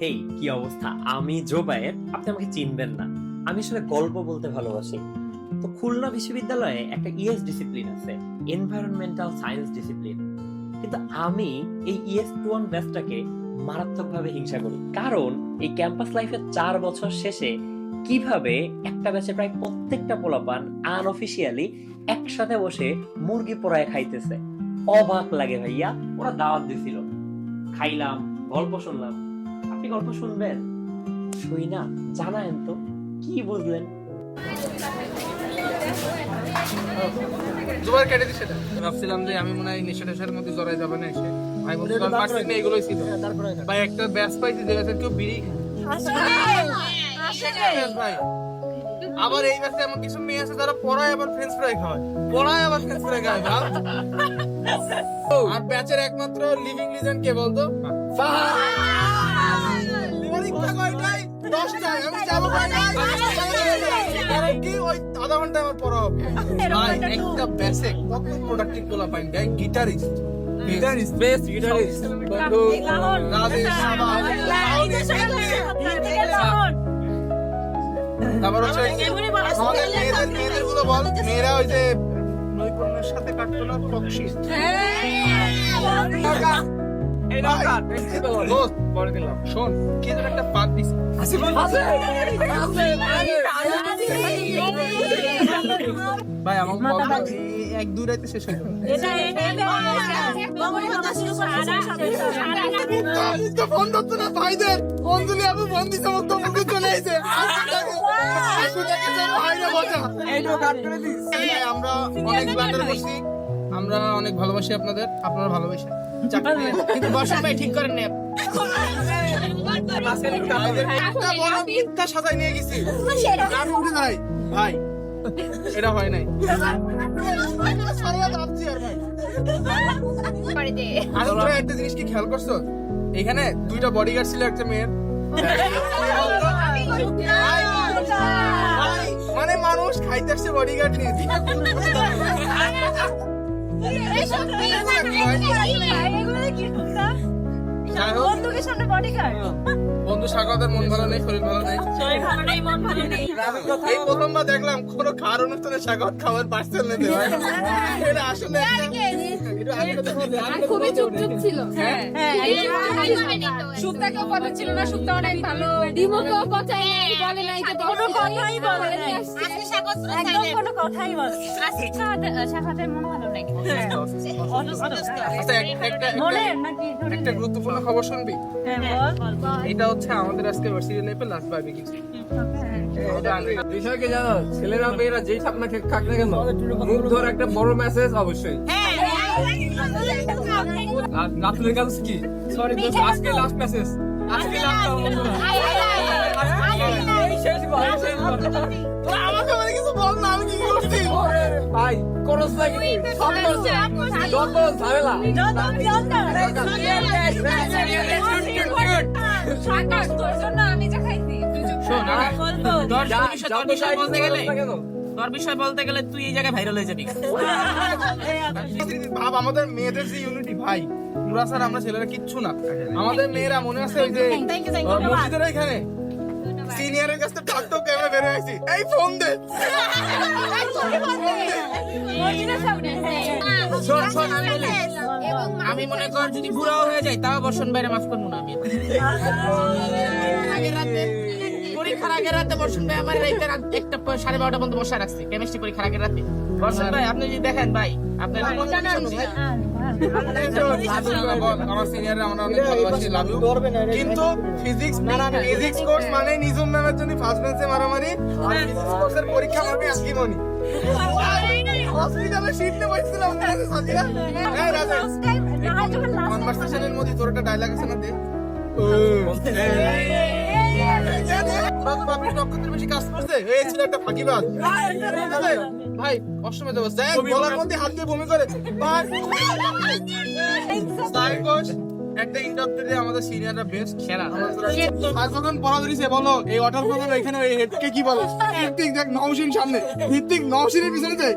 হেই, কি অবস্থা? আমি জোবায়ের আপনি আমাকে চিনবেন না। আমি আসলে গল্প বলতে ভালোবাসি। তো খুলনা বিশ্ববিদ্যালয়ে একটা ইএস ডিসিপ্লিন আছে এনভায়রনমেন্টাল সায়েন্স ডিসিপ্লিন কিন্তু আমি এই ইএস টু ওয়ান ব্যাচটাকে মারাত্মকভাবে হিংসা করি। কারণ এই ক্যাম্পাস লাইফের চার বছর শেষে কীভাবে একটা ব্যাচে প্রায় প্রত্যেকটা পোলাপান আনঅফিসিয়ালি একসাথে বসে মুরগি পোড়ায় খাইতেছে। অবাক লাগে ভাইয়া, ওরা দাওয়াত দিছিল। খাইলাম, গল্প শুনলাম। আপনি গল্প শুনবেন? শুই না জানায়েন তো। কি বুঝলেন? দুবার কেটে দিছে ভাবছিলাম যে আমি মনে হয় নেশা টেশার মধ্যে জড়াই যাবে না এসে। ভাই বলতে কারণ পারছি না এগুলোই ছিল। ভাই একটা ব্যাস পাইছি যে ব্যাসের কেউ বিড়ি। ভাই। আবার এই ব্যাসে এমন কিছু মেয়ে আছে যারা পড়ায় আবার ফ্রেঞ্চ ফ্রাই খায় পড়ায় আবার ফ্রেঞ্চ ফ্রাই খায় ভাব। আর ব্যাচের একমাত্র লিভিং লিজেন্ড কে বলতো? দশটায়। আমি যাব কি ওই আধা ঘণ্টা আমার পড়া হবে। একটা বেসিক কত প্রোডাক্টিভগুলো পাই। দেখ গিটারিস্ট গিটারিস্ট বেস্ট গিটারিস্ট বন্ধু রাজেশ তারপর হচ্ছে আমাদের মেয়েদের মেয়েদেরগুলো বল। মেয়েরা ওই যে নৈপুণ্যের সাথে কাটতো না এই দরকার দোস্ত পরে দিলাম শোন কি যেন একটা পাত দিস ভাই আমার এক দুই রাইতে শেষ হয়ে যাবে ফোন ধরতো না ভাইদের ফোন দিলে আমি ফোন দিতে আমার মুখে চলে এসে আমরা অনেক ব্যাটার করছি আমরা অনেক ভালোবাসি আপনাদের আপনারা ভালোবাসি চাকরি ভাই ঠিক করেন না মিথ্যা সাজাই নিয়ে গেছি আমি উঠে দাঁড়াই ভাই এটা হয় নাই একটা জিনিস কি খেয়াল করছ এখানে দুইটা বডিগার্ড ছিল একটা মেয়ের মানে মানুষ খাইতে আসছে বডিগার্ড নিয়ে বন্ধু স্বাগতের মন ভালো নেই শরীর ভালো নেই শরীর ভালো নেই মন ভালো নেই এই প্রথমবার দেখলাম কোন খার অনুষ্ঠানে স্বাগত খাবার পার্সেল নিতে এটা আসলে খুবই চুপচুপ ছিল। হ্যাঁ কথা ছিল না সুপ্তা অনেক ভালো। ডিমকেও কথা বলে নাই কোনো কথাই বলে নাই। একদম কোনো কথাই বলে সাফাতের মন ভালো নেই। আচ্ছা, একটা গুরুত্বপূর্ণ খবর শুনবি? হ্যাঁ এটা হচ্ছে আমাদের আজকে ভার্সিটি লাইফে লাস্ট বারবিকিউ বিষয় কি জানো? ছেলেরা মেয়েরা যেই খাক না কেন মুখ ধর একটা বড় মেসেজ অবশ্যই। রাতুলের কাছে কি সরি আজকে লাস্ট মেসেজ আজকে লাস্ট মানে ভাই করস না কিন্তু সব যত ঝামেলা শোন বলতে গেলে তোর বিষয় বলতে গেলে তুই এই জায়গায় ভাইরাল হয়ে যাবি। ভাব আমাদের মেয়েদের যে ইউনিটি ভাই তোরা স্যার আমরা ছেলেরা কিচ্ছু না। আমাদের মেয়েরা মনে আছে ওই যে মসজিদের এখানে সিনিয়রের কাছে টাক টাক ক্যামেরা বের হয়েছি এই ফোন দে। আমি মনে কর যদি বুড়াও হয়ে যায় তাও বর্ষণ বাইরে মাফ করব না আমি। আগের রাতে বর্ষণ ভাই আমার রাইতে রাত একটা সাড়ে বারোটা পর্যন্ত বসে রাখছি কেমিস্ট্রি পরীক্ষার আগের রাতে। বর্ষণ ভাই আপনি যদি দেখেন ভাই আপনার আমার সিনিয়ররা আমরা অনেক ভালোবাসি লাভ কিন্তু ফিজিক্স ফিজিক্স কোর্স মানে নিজুম ম্যামের জন্য ফার্স্ট বেঞ্চে মারামারি আর ফিজিক্স কোর্সের পরীক্ষা মানে আজকে মনি হসপিটালে সিট বসছিলাম সাজিয়া। হ্যাঁ রাজা। কনভারসেশনের মধ্যে তোর একটা ডায়লগ আছে না দে ওরা তো বাপির নক্ষত্রের বেশি কাজ করছে এই একটা ফাঁকিবাজ ভাই অসময় দেবো দেখ গলার মধ্যে হাত দিয়ে বমি করে সাইকোস একটা ইন্ডাস্ট্রিতে আমাদের সিনিয়ররা বেস্ট সেরা আজ যখন পড়া ধরিছে বলো এই ওয়াটার ফলের এখানে ওই হেডকে কি বলে দেখ নওশিন সামনে ভিত্তিক নওশিনের পিছনে দেখ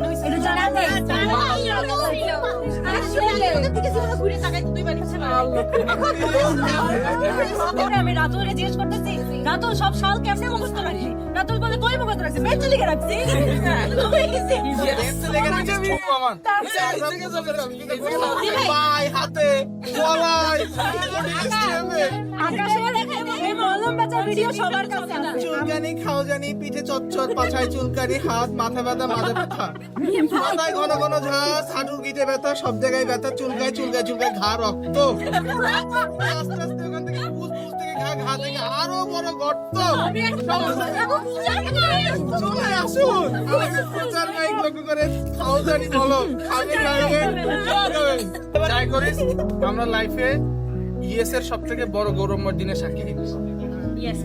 আমি রাতুলে জিজ্ঞেস করতেছি রাতুল সব সাল কেমনে মুখস্থ রাখছি রাতুল বলে কই মুখস্থ রাখছি বেঞ্চে লিখে রাখছি পাই ভিডিও সবার কাছে আছে চুলকানি খাওজানি পিঠে চচ্চর পাছায় চুলকানি হাত মাথা ব্যথা মাথা ব্যথা। মাথায় ঘন ঘন ঝাঁস হাঁটু গিটে ব্যথা সব জায়গায় ব্যথা চুলকায় চুলকায় চুলকায় ঘা রক্ত। আস্তে আস্তে ওখান থেকে থেকে ঘা ঘা থেকে আরও বড় গর্ত। চলে আসুন। প্রচার লক্ষ্য করে খাওজানি বলো। খাবে খাবে যাই করিস আমরা লাইফে ইএস এর সব থেকে বড় গৌরবময় দিনে সাক্ষী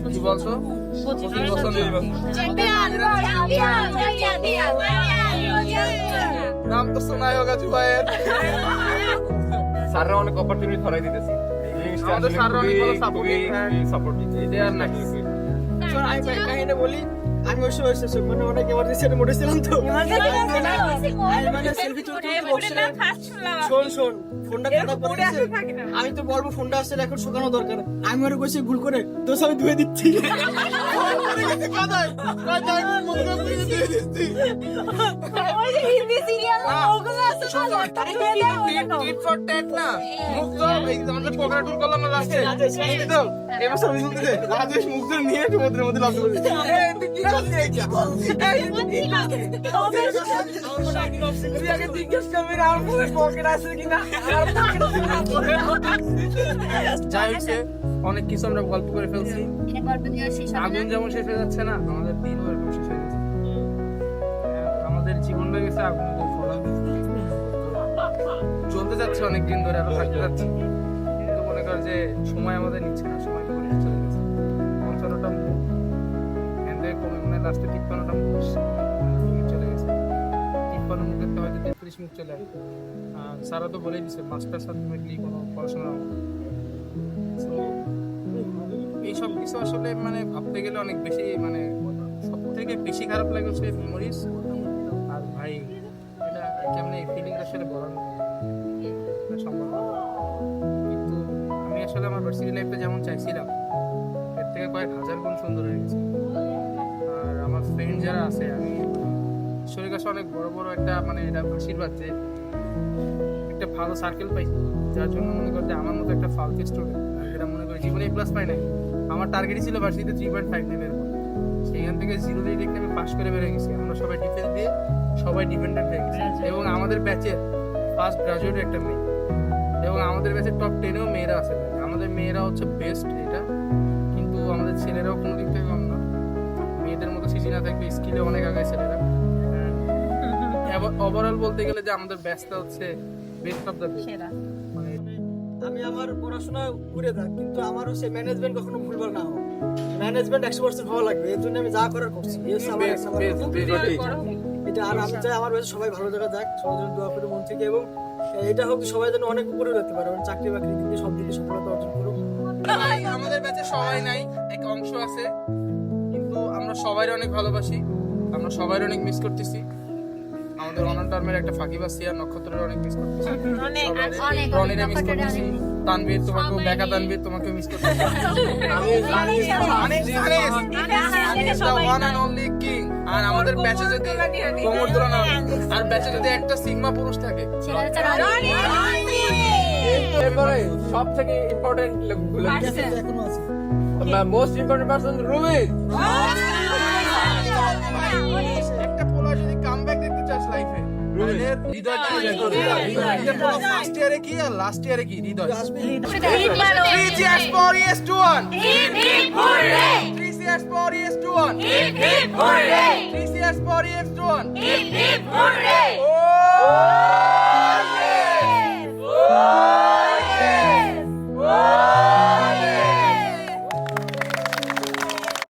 কি বলছো পঁচিশ বছর নাম তো শোনাই হোক জুবাইয়ের স্যাররা অনেক অপরচুনিটি ধরাই দিতেছে আমাদের স্যাররা অনেক ভালো। সাপোর্ট দিচ্ছে দে আর নাকি আমি কাহিনী বলি আমি ওই সময় শেষ মানে অনেক এমার্জেন্সি মোটে ছিলাম তো। মানে সেলফি তুলতে তুলতে শোন শোন ফোনটা আমি তো বলব ফোনটা আসছে এখন শুকানো দরকার। আমি ওরে কইছি ভুল করে দোষ আমি ধুয়ে দিচ্ছি। মুখে তো তো রাজেশ মুখ ধরে নিয়ে সমুদ্রের মধ্যে লাফ দিয়ে যাই হচ্ছে অনেক কিছু আমরা গল্প করে ফেলছি। আগুন যেমন শেষ হয়ে যাচ্ছে না আমাদের দিন এরকম শেষ হয়ে যাচ্ছে। আমাদের জীবন হয়ে গেছে আগুন ফলা চলতে যাচ্ছে অনেক দিন ধরে আরও থাকতে যাচ্ছে। কিন্তু মনে কর যে সময় আমাদের নিচ্ছে না সময় করে চলে থেকে কমে মনে লাস্টে তিপ্পান্নটা মুখ চলে গেছে তিপ্পান্ন মুখের তো হয়তো তেত্রিশ মুখ চলে আসবে আর স্যারা তো বলেই দিছে মাস্টার্স আলটিমেটলি কোনো পড়াশোনা। So, এইসব কিছু আসলে মানে ভাবতে গেলে অনেক বেশি মানে সব থেকে বেশি খারাপ লাগে হচ্ছে মেমোরিজ আর ভাই এটা কেমনে ফিলিং আসলে বলার মতো না। এটা সম্ভব কিন্তু আমি আসলে আমার ভার্সিটি লাইফটা যেমন চাইছিলাম এর থেকে কয়েক হাজার গুণ সুন্দর হয়ে গেছে যারা আছে আমি ঈশ্বরের কাছে অনেক বড় বড় একটা মানে এটা আশীর্বাদ যে একটা ভালো সার্কেল পাই। যার জন্য মনে করতে আমার মতো একটা ফালতু স্টুডেন্ট যেটা মনে করি জীবনে প্লাস পাই নাই আমার টার্গেটই ছিল ভার্সিটিতে থ্রি পয়েন্ট ফাইভ নেবের সেইখান থেকে জিরো দিয়ে দেখতে আমি পাস করে বেরিয়ে গেছি। আমরা সবাই ডিফেন্স দিয়ে সবাই ডিপেন্ডেন্ট হয়ে গেছি। এবং আমাদের ব্যাচের ফার্স্ট গ্রাজুয়েট একটা মেয়ে। এবং আমাদের ব্যাচের টপ টেনেও মেয়েরা আছে। আমাদের মেয়েরা হচ্ছে বেস্ট এটা। কিন্তু আমাদের ছেলেরাও কোনো দিক থেকে কম না। মেয়েদের মতো সিজি না থাকবে স্কিলে অনেক আগে ছেলেরা ওভারঅল বলতে গেলে যে আমাদের ব্যাচটা হচ্ছে বেস্ট অফ দ্য বেস্ট মানে আমি আমার পড়াশোনা ঘুরে থাক কিন্তু আমার হচ্ছে ম্যানেজমেন্ট কখনো ভুলবার না। হোক ম্যানেজমেন্ট একশো পার্সেন্ট ভালো লাগবে এর জন্য আমি যা করার করছি। এটা আর আমি চাই আমার বেশ সবাই ভালো জায়গা যাক সবার জন্য দোয়া করি মন থেকে এবং এটা হোক সবাই যেন অনেক উপরে যেতে পারে মানে চাকরি বাকরি কিন্তু সব দিকে সফলতা অর্জন করুক। আমাদের ব্যাচে সবাই নাই এক অংশ আছে। সবাই অনেক ভালোবাসি আমরা সবাই অনেক মিস করতেছি। আমাদের অনন্ত টার্মের একটা ফাঁকিবাস সিয়ার নক্ষত্রের অনেক মিস করতেছি। অনেক রনিরে মিস করতেছি তানবীর তোমাকে বেকা তানবীর তোমাকেও মিস করতেছি ওয়ান অ্যান্ড অনলি কিং আর আমাদের ব্যাচে যদি কোমর দোলানো আর ব্যাচে যদি একটা সিগমা পুরুষ থাকে এরপরে সব থেকে ইম্পর্টেন্ট লোকগুলো মোস্ট ইম্পর্টেন্ট পারসন রুমি একটা পোলা যদি কামব্যাক দেখতে চাস লাইফে ফার্স্ট ইয়ারে কি আর লাস্ট ইয়ারে কি হৃদয় Three cheers for ES21. Three cheers for ES21. Three cheers for ES21. Oh, yes.